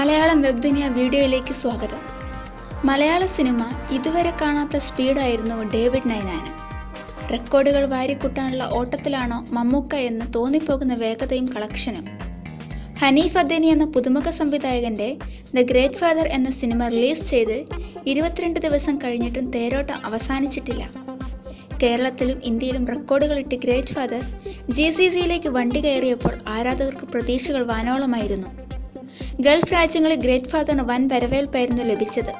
Web ദുനിയ വീഡിയോയിലേക്ക് സ്വാഗതം. മലയാള cinema ഇതുവരെ കാണാത്ത സ്പീഡായിരുന്നു ഡേവിഡ് നൈനാന് റെക്കോർഡുകൾ വാരിക്കൂട്ടാനുള്ള ഓട്ടത്തിലാണോ മമ്മൂക്ക എന്ന് തോന്നിപ്പോകുന്ന വേഗതയും കളക്ഷനും. ഹനീഫ് അദ്ദേനി എന്ന പുതുമുഖ സംവിധായകന്റെ ദ ഗ്രേറ്റ് ഫാദർ എന്ന സിനിമ റിലീസ് ചെയ്ത് ഇരുപത്തിരണ്ട് ദിവസം കഴിഞ്ഞിട്ടും തേരോട്ടം അവസാനിച്ചിട്ടില്ല. കേരളത്തിലും ഇന്ത്യയിലും റെക്കോർഡുകളിട്ട് ഗ്രേറ്റ് ഫാദർ ജി സി സിയിലേക്ക് വണ്ടി കയറിയപ്പോൾ ആരാധകർക്ക് പ്രതീക്ഷകൾ വാനോളമായിരുന്നു. ഗൾഫ് രാജ്യങ്ങളിൽ ഗ്രേറ്റ് ഫാദറിന് വൻ വരവേൽപ്പായിരുന്നു ലഭിച്ചത്.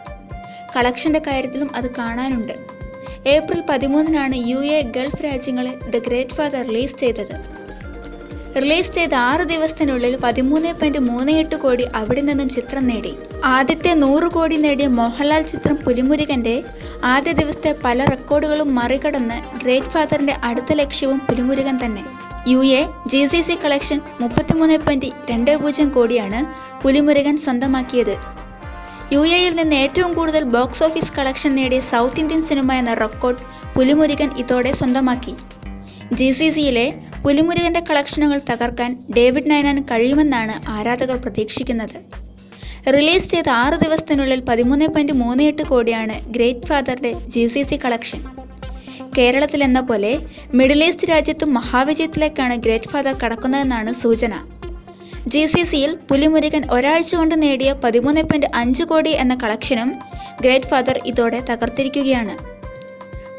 കളക്ഷന്റെ കാര്യത്തിലും അത് കാണാനുണ്ട്. ഏപ്രിൽ പതിമൂന്നിനാണ് യു എ ഗൾഫ് രാജ്യങ്ങളിൽ ദ ഗ്രേറ്റ് ഫാദർ റിലീസ് ചെയ്തത്. റിലീസ് ചെയ്ത ആറ് ദിവസത്തിനുള്ളിൽ പതിമൂന്ന് പോയിന്റ് മൂന്ന് എട്ട് കോടി അവിടെ നിന്നും ചിത്രം നേടി. ആദ്യത്തെ നൂറ് കോടി നേടിയ മോഹൻലാൽ ചിത്രം പുലിമുരുകന്റെ ആദ്യ ദിവസത്തെ പല റെക്കോർഡുകളും മറികടന്ന് ഗ്രേറ്റ് ഫാദറിന്റെ അടുത്ത ലക്ഷ്യവും പുലിമുരുകൻ തന്നെ. U A G C C collection മുപ്പത്തിമൂന്ന് പോയിന്റ് രണ്ട് പൂജ്യം കോടിയാണ് പുലിമുരുകൻ സ്വന്തമാക്കിയത്. യു എയിൽ നിന്ന് ഏറ്റവും കൂടുതൽ ബോക്സ് ഓഫീസ് കളക്ഷൻ നേടിയ സൗത്ത് ഇന്ത്യൻ സിനിമ എന്ന റെക്കോർഡ് പുലിമുരുകൻ ഇതോടെ സ്വന്തമാക്കി. ജി സി സിയിലെ പുലിമുരുകന്റെ കളക്ഷനുകൾ തകർക്കാൻ ഡേവിഡ് നയനാൻ കഴിയുമെന്നാണ് ആരാധകർ പ്രതീക്ഷിക്കുന്നത്. റിലീസ് ചെയ്ത ആറ് ദിവസത്തിനുള്ളിൽ പതിമൂന്ന് പോയിന്റ് മൂന്ന് എട്ട് കോടിയാണ് ഗ്രേറ്റ് ഫാദറിന്റെ ജി സി സി കളക്ഷൻ. കേരളത്തിൽ എന്ന പോലെ മിഡിൽ ഈസ്റ്റ് രാജ്യത്തും മഹാവിജയത്തിലേക്കാണ് ഗ്രേറ്റ് ഫാദർ കടക്കുന്നതെന്നാണ് സൂചന. ജി സി സിയിൽ പുലിമുരുകൻ ഒരാഴ്ച കൊണ്ട് നേടിയ പതിമൂന്ന് പോയിന്റ് അഞ്ച് കോടി എന്ന കളക്ഷനും ഗ്രേറ്റ് ഫാദർ ഇതോടെ തകർത്തിരിക്കുകയാണ്.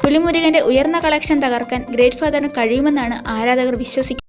പുലിമുരുകന്റെ ഉയർന്ന കളക്ഷൻ തകർക്കാൻ ഗ്രേറ്റ് ഫാദറിന് കഴിയുമെന്നാണ് ആരാധകർ വിശ്വസിക്കുന്നത്.